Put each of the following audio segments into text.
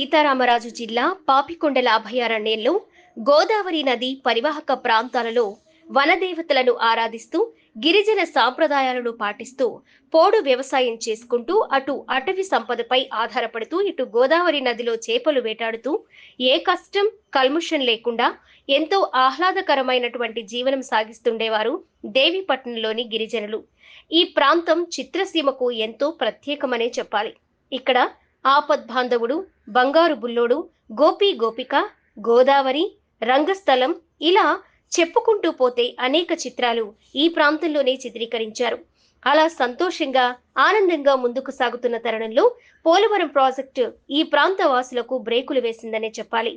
సీతారామరాజు జిల్లా పాపికొండల అభయారణ్యంలో గోదావరి నది పరివాహక ప్రాంతాలలో వనదేవతలను ఆరాధిస్తూ గిరిజన సాంప్రదాయాలను పాటిస్తూ పోడు వ్యవసాయం చేసుకుంటూ అటు అటవీ సంపదపై ఆధారపడుతూ ఇటు గోదావరి నదిలో చేపలు వేటాడుతూ ఏ కష్టం కల్ముషన్ లేకుండా ఎంతో ఆహ్లాదకరమైనటువంటి జీవనం సాగిస్తుండేవారు దేవిపట్నంలోని గిరిజనులు. ఈ ప్రాంతం చిత్రసీమకు ఎంతో ప్రత్యేకమనే చెప్పాలి. ఇక్కడ ఆపద్బాంధవుడు బంగారు బుల్లోడు గోపి గోపిక గోదావరి రంగస్థలం ఇలా చెప్పుకుంటూ పోతే అనేక చిత్రాలు ఈ ప్రాంతంలోనే చిత్రీకరించారు. అలా సంతోషంగా ఆనందంగా ముందుకు సాగుతున్న తరుణంలో పోలవరం ప్రాజెక్టు ఈ ప్రాంత వాసులకు బ్రేకులు వేసిందనే చెప్పాలి.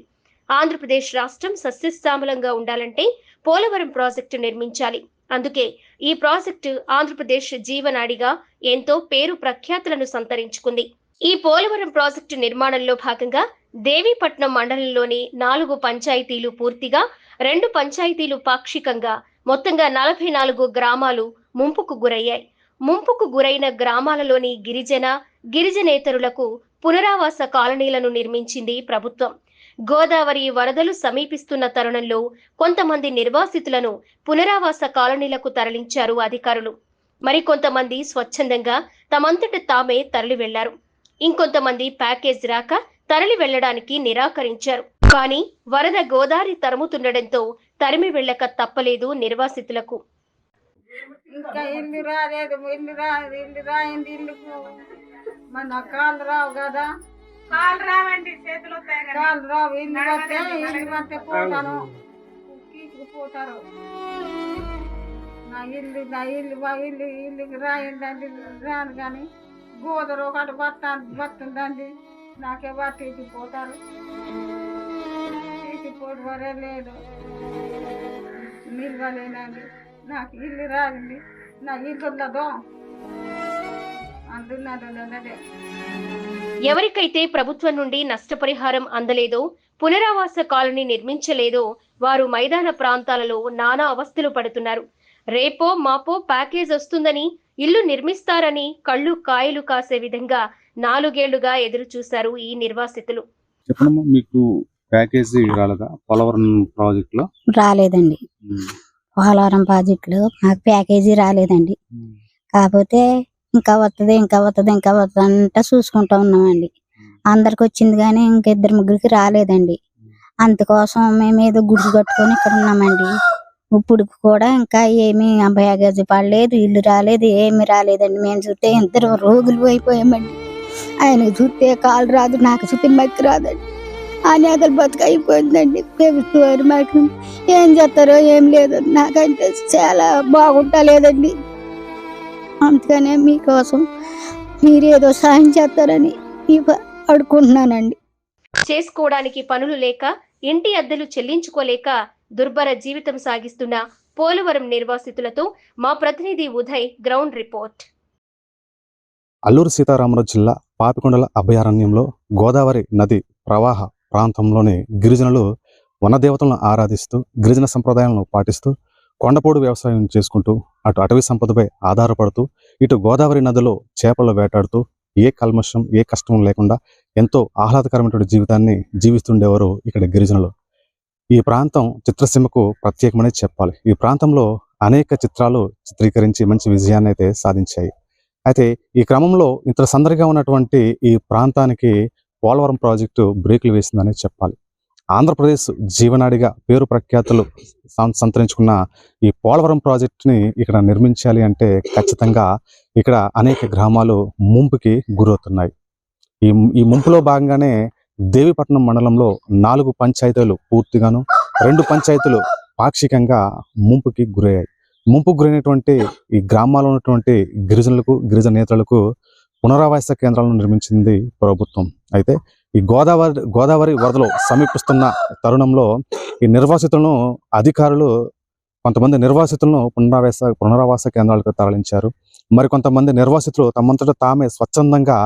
ఆంధ్రప్రదేశ్ రాష్ట్రం సస్యశ్యామలంగా ఉండాలంటే పోలవరం ప్రాజెక్టు నిర్మించాలి. అందుకే ఈ ప్రాజెక్టు ఆంధ్రప్రదేశ్ జీవనాడిగా ఎంతో పేరు ప్రఖ్యాతులను సంతరించుకుంది. ఈ పోలవరం ప్రాజెక్టు నిర్మాణంలో భాగంగా దేవీపట్నం మండలంలోని నాలుగు పంచాయతీలు పూర్తిగా రెండు పంచాయతీలు పాక్షికంగా మొత్తంగా నలభై నాలుగు గ్రామాలు ముంపుకు గురయ్యాయి. ముంపుకు గురైన గ్రామాలలోని గిరిజన గిరిజనేతరులకు పునరావాస కాలనీలను నిర్మించింది ప్రభుత్వం. గోదావరి వరదలు సమీపిస్తున్న తరుణంలో కొంతమంది నిర్వాసితులను పునరావాస కాలనీలకు తరలించారు అధికారులు. మరికొంతమంది స్వచ్ఛందంగా తమంతట తామే తరలి వెళ్ళారు ఇంకొంతమంది ప్యాకేజ్ రాక తరలి వెళ్ళడానికి నిరాకరించారు. కానీ వరద గోదావరి తరుముతుండటంతో తరిమి వెళ్ళక తప్పలేదు నిర్వాసితులకు. ఇంకా ఇల్లు రాలేదు ఇల్లు రాదు ఇల్లు రాయింది ఇల్లుకు మరి నాకు కాళ్ళు రావు కదా. కాళ్ళు రావండి చేతులు కాళ్ళు రావు ఇల్లు వస్తే ఇల్లు వస్తే పోతాను తీసుకుపోతారు నా ఇల్లు నా ఇల్లు మా ఇల్లు ఇల్లుకి రాయిందండి రాను కానీ గోదరు ఒకటి బట్ట బతుందండి నాకే బట్టి పోతారు. తీసిపోటు వరే లేదు. నిల్వలేనండి. నాకు ఇల్లు రాదండి. నా ఇల్లు ఉన్నదో అందున్నదే ఎవరికైతే ప్రభుత్వం నుండి నష్టపరిహారం అందలేదో పునరావాస కాలనీ నిర్మించలేదో వారు మైదాన ప్రాంతాలలో నానా అవస్థలు పడుతున్నారు. రేపో మాపో ప్యాకేజ్ వస్తుందని ఇల్లు నిర్మిస్తారని కళ్ళు కాయలు కాసే విధంగా నాలుగేళ్ళుగా ఎదురు చూశారు ఈ నిర్వాసితులు. చెప్పండి మీకు ప్యాకేజీ రాలేదా? పోలవరం ప్రాజెక్ట్లో రాలేదండి పోలవరం ప్రాజెక్టులో మాకు ప్యాకేజీ రాలేదండి. కాకపోతే ఇంకా వస్తుంది ఇంకా వస్తుంది ఇంకా వస్తుంది అంతా చూసుకుంటూ ఉన్నామండి. అందరికి వచ్చింది కానీ ఇంక ఇద్దరు ముగ్గురికి రాలేదండి. అందుకోసం మేము ఏదో గుడిసి కట్టుకొని ఇక్కడ ఉన్నామండి. ఇప్పుడు కూడా ఇంకా ఏమీ ప్యాకేజీ పడలేదు ఇల్లు రాలేదు ఏమి రాలేదండి. మేము చూస్తే ఇద్దరు రోగులు అయిపోయామండి. ఆయనకు చూస్తే కాలు రాదు నాకు చూస్తే మక్కి రాదండి. ఆ నేతలు బతుకు అయిపోయిందండి మాకు ఏం చేస్తారో ఏం లేదు నాకంటే చాలా బాగుంటా లేదండి అందుకనే మీకోసం మీరేదో సాయం చేస్తారని అడుకుంటున్నానండి చేసుకోవడానికి పనులు లేక ఇంటి అద్దెలు చెల్లించుకోలేక దుర్భర జీవితం సాగిస్తున్న పోలవరం నిర్వాసితులతో మా ప్రతినిధి ఉదయ్ గ్రౌండ్ రిపోర్ట్. అల్లూరు సీతారామరాజు జిల్లా పాపికొండల అభయారణ్యంలో గోదావరి నది ప్రవాహ ప్రాంతంలోని గిరిజనులు వనదేవతలను ఆరాధిస్తూ గిరిజన సంప్రదాయాలను పాటిస్తూ కొండపోడు వ్యవసాయం చేసుకుంటూ అటు అటవీ సంపదపై ఆధారపడుతూ ఇటు గోదావరి నదిలో చేపలు వేటాడుతూ ఏ కల్మషం ఏ కష్టం లేకుండా ఎంతో ఆహ్లాదకరమైనటువంటి జీవితాన్ని జీవిస్తుండేవారు ఇక్కడ గిరిజనులు. ఈ ప్రాంతం చిత్రసీమకు ప్రత్యేకమనే చెప్పాలి. ఈ ప్రాంతంలో అనేక చిత్రాలు చిత్రీకరించి మంచి విజయాన్ని అయితే సాధించాయి. అయితే ఈ క్రమంలో ఇంత సందడిగా ఉన్నటువంటి ఈ ప్రాంతానికి పోలవరం ప్రాజెక్టు బ్రేకులు వేసిందని చెప్పాలి. ఆంధ్రప్రదేశ్ జీవనాడిగా పేరు ప్రఖ్యాతులు సంతరించుకున్న ఈ పోలవరం ప్రాజెక్టుని ఇక్కడ నిర్మించాలి అంటే ఖచ్చితంగా ఇక్కడ అనేక గ్రామాలు ముంపుకి గురవుతున్నాయి. ఈ ఈ ముంపులో భాగంగానే దేవిపట్నం మండలంలో నాలుగు పంచాయతీలు పూర్తిగాను రెండు పంచాయతీలు పాక్షికంగా ముంపుకి గురయ్యాయి. ముంపుకు గురైనటువంటి ఈ గ్రామాల్లో ఉన్నటువంటి గిరిజనులకు గిరిజన నేతలకు పునరావాస కేంద్రాలను నిర్మించింది ప్రభుత్వం. అయితే ఈ గోదావరి గోదావరి వరదలు సమీపిస్తున్న తరుణంలో ఈ నిర్వాసితులను అధికారులు కొంతమంది నిర్వాసితులను పునరావాస పునరావాస కేంద్రాలకు తరలించారు. మరి కొంతమంది నిర్వాసితులు తమంతట తామే స్వచ్ఛందంగా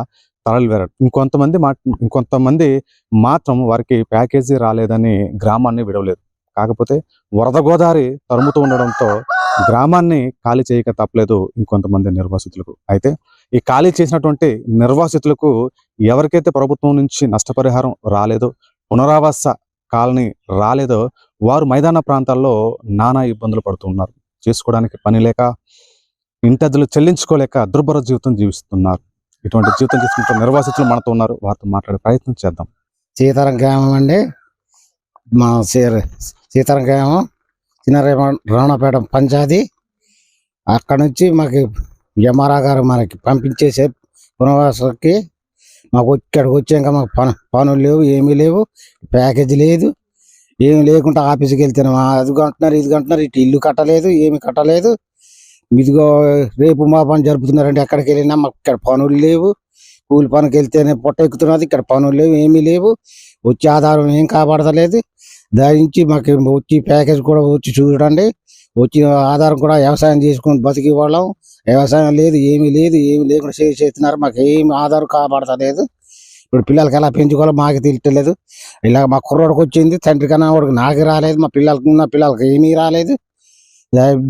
తరలివేరారు ఇంకొంతమంది మా ఇంకొంతమంది మాత్రం వారికి ప్యాకేజీ రాలేదని గ్రామాన్ని విడవలేదు. కాకపోతే వరద గోదావరి తరుముతూ ఉండడంతో గ్రామాన్ని ఖాళీ చేయక తప్పలేదు ఇంకొంతమంది నిర్వాసితులకు. అయితే ఈ ఖాళీ చేసినటువంటి నిర్వాసితులకు ఎవరికైతే ప్రభుత్వం నుంచి నష్టపరిహారం రాలేదో పునరావాస కాలనీ రాలేదో వారు మైదాన ప్రాంతాల్లో నానా ఇబ్బందులు పడుతున్నారు చేసుకోవడానికి పని లేక ఇంటద్దులు చెల్లించుకోలేక దుర్భర జీవితం జీవిస్తున్నారు. ఇటువంటి జీవితం చేసుకుంటున్న నిర్వాసితులు మనతో ఉన్నారు. వారితో మాట్లాడే ప్రయత్నం చేద్దాం. సీతారాం గ్రామం అండి. మా సీ- సీతారాం గ్రామం చిన్నరేమ రావణపేట పంచాయతీ. అక్కడ నుంచి మాకు ఎంఆర్ఆర్ గారు మనకి పంపించేసే పునర్వాసకి మాకు ఇక్కడికి వచ్చాక మాకు పను పనులు లేవు ఏమీ లేవు ప్యాకేజీ లేదు. ఏమి లేకుండా ఆఫీస్కి వెళ్తున్నాం. అది అంటున్నారు ఇది కంటున్నారు ఇటు ఇల్లు కట్టలేదు ఏమి కట్టలేదు. ఇదిగో రేపు మా పని జరుపుతున్నారంటే ఎక్కడికి వెళ్ళినా మాకు ఇక్కడ పనులు లేవు. కూలి పనికి వెళ్తేనే పొట్ట ఎక్కుతున్నది ఇక్కడ పనులు లేవు ఏమీ లేవు. వచ్చే ఆధారం ఏం కాపాడతలేదు. దానికి మాకు వచ్చి ప్యాకేజ్ కూడా వచ్చి చూడండి. వచ్చి ఆధారం కూడా వ్యవసాయం చేసుకొని బతికి వాళ్ళం. వ్యవసాయం లేదు ఏమీ లేదు ఏమీ లేకుండా చేస్తున్నారు. మాకు ఏమి ఆధారం కాపాడతలేదు. ఇప్పుడు పిల్లలకి ఎలా పెంచుకోవాలో మాకు తెలియట్లేదు. ఇలా మా కుర్రోడికి వచ్చింది తండ్రి కన్నా వాడికి నాకు రాలేదు మా పిల్లలకి ఉన్న పిల్లలకి ఏమీ రాలేదు.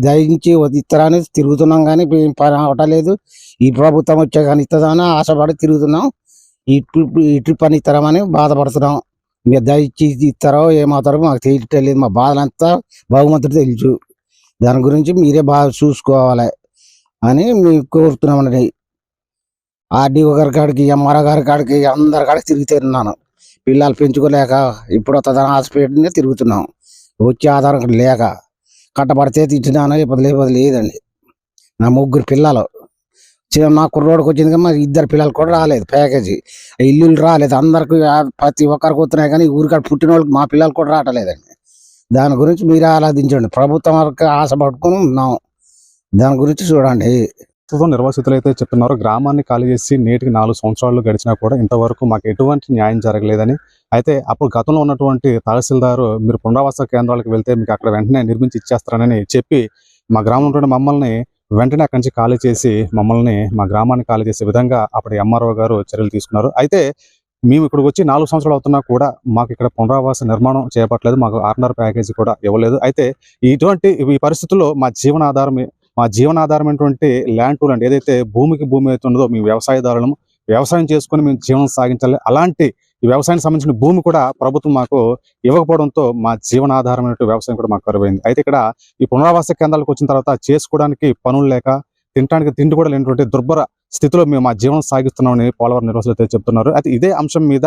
దయించి ఇస్తారని తిరుగుతున్నాం కానీ పని అవటలేదు. ఈ ప్రభుత్వం వచ్చే కానీ ఇస్తుందని ఆశపడి తిరుగుతున్నాం. ఇటు ఇటు పని ఇస్తారని బాధపడుతున్నాం. మీరు దయచి ఇస్తారో ఏమవుతారో మాకు తెలియట్లేదు. మా బాధలంతా బహుమతులు తెలుసు. దాని గురించి మీరే బాగా చూసుకోవాలి అని మేము కోరుతున్నామండి ఆర్డీఓ గారి కాడికి ఎంఆర్ఓ గారి కాడికి అందరి కాడికి తిరుగుతున్నాను పిల్లలు పెంచుకోలేక ఇప్పుడు వస్తుందని హాస్పిటల్నే తిరుగుతున్నాం. వచ్చే ఆధారం లేక. కట్టబడితే తింటున్నాను లేకపోతే లేకపోతే లేదండి. నా ముగ్గురు పిల్లలు. చిన్న నా కుర్రోడికి వచ్చింది కానీ మరి ఇద్దరు పిల్లలు కూడా రాలేదు ప్యాకేజీ. ఇల్లు రాలేదు. అందరికి ప్రతి ఒక్కరికి వస్తున్నాయి కానీ ఊరికాడ పుట్టిన వాళ్ళకి మా పిల్లలు కూడా రావట్లేదండి. దాని గురించి మీరే ఆలోచించండి ప్రభుత్వం వరకు ఆశ పడుకుని ఉన్నాం. దాని గురించి చూడండి. ప్రస్తుతం నిర్వాసితులు అయితే చెప్తున్నారు గ్రామాన్ని ఖాళీ చేసి నేటికి నాలుగు సంవత్సరాలు గడిచినా కూడా ఇంతవరకు మాకు ఎటువంటి న్యాయం జరగలేదని. అయితే అప్పుడు గతంలో ఉన్నటువంటి తహసీల్దారు మీరు పునరావాస కేంద్రాలకు వెళ్తే మీకు అక్కడ వెంటనే నిర్మించి ఇచ్చేస్తారని చెప్పి మా గ్రామంలో ఉంటున్న మమ్మల్ని వెంటనే అక్కడి నుంచి ఖాళీ చేసి మమ్మల్ని మా గ్రామాన్ని ఖాళీ చేసే విధంగా అప్పుడు ఎంఆర్ఓ గారు చర్యలు తీసుకున్నారు. అయితే మేము ఇక్కడికి వచ్చి నాలుగు సంవత్సరాలు అవుతున్నా కూడా మాకు ఇక్కడ పునరావాస నిర్మాణం చేపట్టలేదు మాకు ఆర్ఎన్ఆర్ ప్యాకేజీ కూడా ఇవ్వలేదు. అయితే ఇటువంటి ఈ పరిస్థితుల్లో మా జీవనాధారం మా జీవనాధారమైనటువంటి ల్యాండ్ టూల్ అంటే ఏదైతే భూమికి భూమి అయితే ఉన్నదో మేము వ్యవసాయదారులము వ్యవసాయం చేసుకొని మేము జీవనం సాగించాలి. అలాంటి ఈ వ్యవసాయానికి సంబంధించిన భూమి కూడా ప్రభుత్వం మాకు ఇవ్వకపోవడంతో మా జీవనాధారమైన వ్యవసాయం కూడా మాకు కరువైంది. అయితే ఇక్కడ ఈ పునరావాస కేంద్రాలకు వచ్చిన తర్వాత చేసుకోవడానికి పనులు లేక తినడానికి తిండి కూడా లేనటువంటి దుర్భర స్థితిలో మేము మా జీవనం సాగిస్తున్నామని పోలవరం నిర్వాసులు అయితే చెప్తున్నారు. అయితే ఇదే అంశం మీద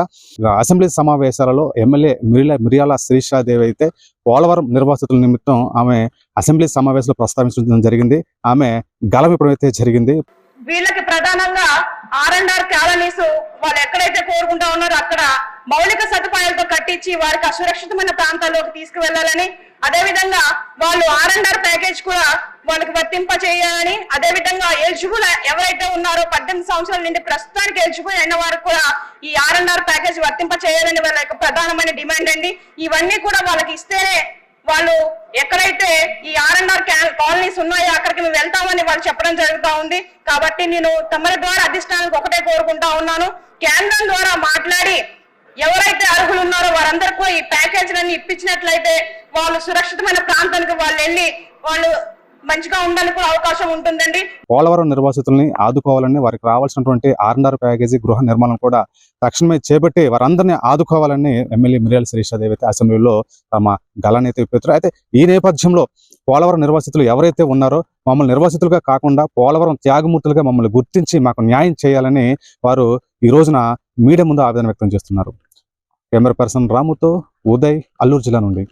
అసెంబ్లీ సమావేశాలలో ఎమ్మెల్యే మిరియాల మిరియాల శ్రీషాదేవి అయితే పోలవరం నిర్వాసితుల నిమిత్తం ఆమె అసెంబ్లీ సమావేశంలో ప్రస్తావించడం జరిగింది. ఆమె గలం ఇప్పుడు అయితే జరిగింది. వీళ్ళకి ప్రధానంగా ఆర్ అండ్ ఆర్ కాలనీస్ వాళ్ళు ఎక్కడైతే కోరుకుంటా ఉన్నారో అక్కడ మౌలిక సదుపాయాలతో కట్టించి వారికి అసురక్షితమైన ప్రాంతాల్లోకి తీసుకువెళ్ళాలని అదే విధంగా వాళ్ళు ఆర్ అండ్ ఆర్ ప్యాకేజ్ కూడా వాళ్ళకి వర్తింప చేయాలని అదే విధంగా ఎలిజిబుల్ ఎవరైతే ఉన్నారో పద్దెనిమిది సంవత్సరాల నుండి ప్రస్తుతానికి ఎలిజిబుల్ అయిన వారు కూడా ఈ ఆర్ అండ్ ఆర్ ప్యాకేజ్ వర్తింప చేయాలని వాళ్ళ యొక్క ప్రధానమైన డిమాండ్ అండి. ఇవన్నీ కూడా వాళ్ళకి ఇస్తేనే వాళ్ళు ఎక్కడైతే ఈ ఆర్ అండ్ ఆర్ కాలనీస్ ఉన్నాయో అక్కడికి మేము వెళ్తామని వాళ్ళు చెప్పడం జరుగుతూ ఉంది. కాబట్టి నేను తమరి ద్వారా అధిష్టానానికి ఒకటే కోరుకుంటా ఉన్నాను. కేంద్రం ద్వారా మాట్లాడి ఎవరైతే అర్హులు ఉన్నారో వారందరికీ ఈ ప్యాకేజీలన్నీ ఇప్పించినట్లయితే వాళ్ళు సురక్షితమైన ప్రాంతానికి వాళ్ళు వెళ్ళి వాళ్ళు మంచిగా ఉండడానికి కూడా అవకాశం ఉంటుందండి. పోలవరం నిర్వాసితుల్ని ఆదుకోవాలని వారికి రావాల్సినటువంటి ఆర్ఎన్ఆర్ ప్యాకేజీ గృహ నిర్మాణం కూడా తక్షణమే చేపట్టి వారందరినీ ఆదుకోవాలని ఎమ్మెల్యే మిరియాల శిరీషాదేవి అయితే అసెంబ్లీలో తమ గళనైతే విప్పెత్తారు అయితే ఈ నేపథ్యంలో పోలవరం నిర్వాసితులు ఎవరైతే ఉన్నారో మమ్మల్ని నిర్వాసితులుగా కాకుండా పోలవరం త్యాగమూర్తులుగా మమ్మల్ని గుర్తించి మాకు న్యాయం చేయాలని వారు ఈ రోజున మీడియా ముందు ఆవేదన వ్యక్తం చేస్తున్నారు. కెమెరా పర్సన్ రాముతో ఉదయ్ అల్లూరు జిల్లా నుండి.